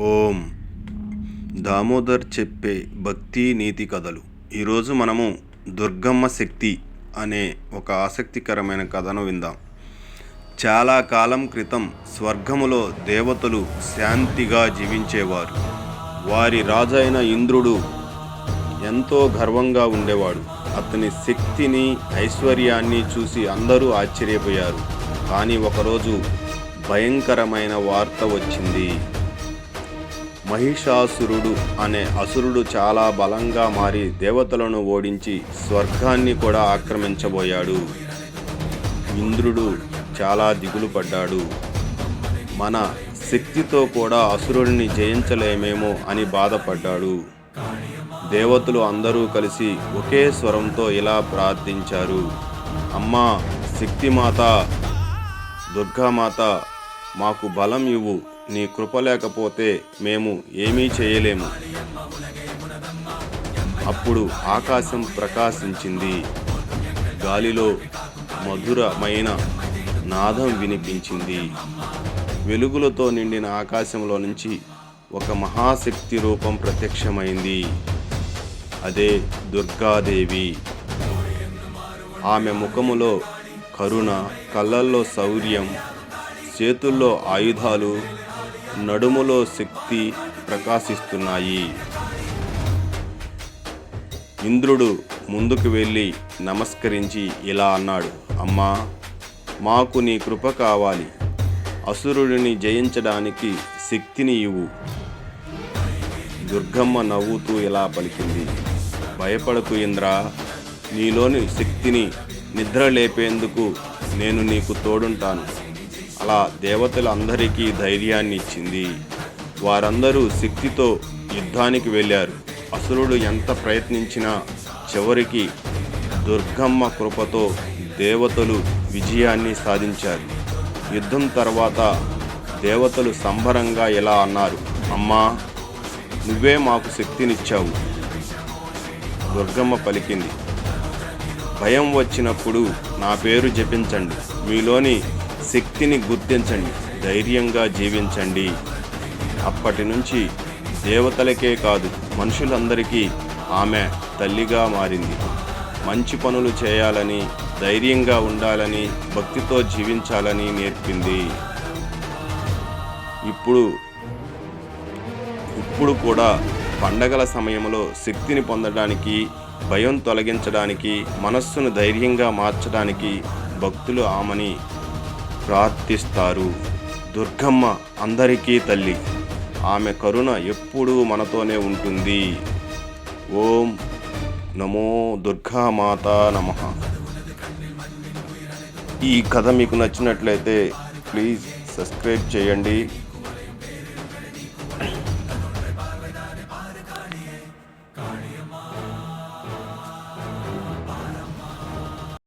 ఓం. దామోదర్ చెప్పే భక్తి నీతి కథలు. ఈరోజు మనము దుర్గమ్మ శక్తి అనే ఒక ఆసక్తికరమైన కథను విందాం. చాలా కాలం క్రితం స్వర్గములో దేవతలు శాంతిగా జీవించేవారు. వారి రాజైన ఇంద్రుడు ఎంతో గర్వంగా ఉండేవాడు. అతని శక్తిని ఐశ్వర్యాన్ని చూసి అందరూ ఆశ్చర్యపోయారు. కానీ ఒకరోజు భయంకరమైన వార్త వచ్చింది. మహిషాసురుడు అనే అసురుడు చాలా బలంగా మారి దేవతలను ఓడించి స్వర్గాన్ని కూడా ఆక్రమించబోయాడు. ఇంద్రుడు చాలా దిగులు పడ్డాడు. మన శక్తితో కూడా అసురుడిని జయించలేమేమో అని బాధపడ్డాడు. దేవతలు అందరూ కలిసి ఒకే స్వరంతో ఇలా ప్రార్థించారు. అమ్మా శక్తిమాత దుర్గామాత మాకు బలం ఇవ్వు. నీ కృప లేకపోతే మేము ఏమీ చేయలేము. అప్పుడు ఆకాశం ప్రకాశించింది. గాలిలో మధురమైన నాదం వినిపించింది. వెలుగులతో నిండిన ఆకాశంలో నుంచి ఒక మహాశక్తి రూపం ప్రత్యక్షమైంది. అదే దుర్గాదేవి. ఆమె ముఖములో కరుణ కళ్ళల్లో శౌర్యం చేతుల్లో ఆయుధాలు నడుములో శక్తి ప్రకాశిస్తున్నాయి. ఇంద్రుడు ముందుకు వెళ్ళి నమస్కరించి ఇలా అన్నాడు అమ్మా మాకు నీ కృప కావాలి. అసురుడిని జయించడానికి శక్తిని ఇవ్వు. దుర్గమ్మ నవ్వుతూ ఇలా పలికింది భయపడకు ఇంద్ర నీలోని శక్తిని నిద్ర లేపేందుకు నేను నీకు తోడుంటాను. అలా దేవతలందరికీ ధైర్యాన్ని ఇచ్చింది వారందరూ శక్తితో యుద్ధానికి వెళ్ళారు. అసురుడు ఎంత ప్రయత్నించినా చివరికి దుర్గమ్మ కృపతో దేవతలు విజయాన్ని సాధించారు. యుద్ధం తర్వాత దేవతలు సంబరంగా ఇలా అన్నారు అమ్మా నువ్వే మాకు శక్తినిచ్చావు. దుర్గమ్మ పలికింది భయం వచ్చినప్పుడు నా పేరు జపించండి. మీలోని శక్తిని గుర్తించండి ధైర్యంగా జీవించండి. అప్పటి నుంచి దేవతలకే కాదు మనుషులందరికీ ఆమె తల్లిగా మారింది. మంచి పనులు చేయాలని ధైర్యంగా ఉండాలని భక్తితో జీవించాలని నేర్పింది. ఇప్పుడు ఇప్పుడు కూడా పండగల సమయంలో శక్తిని పొందడానికి భయం తొలగించడానికి మనస్సును ధైర్యంగా మార్చడానికి భక్తులు ఆమెని ప్రార్థిస్తారు. దుర్గమ్మ అందరికీ తల్లి ఆమె కరుణ ఎప్పుడూ మనతోనే ఉంటుంది. ఓం నమో దుర్గామాత నమ. ఈ కథ మీకు నచ్చినట్లయితే ప్లీజ్ సబ్స్క్రైబ్ చేయండి.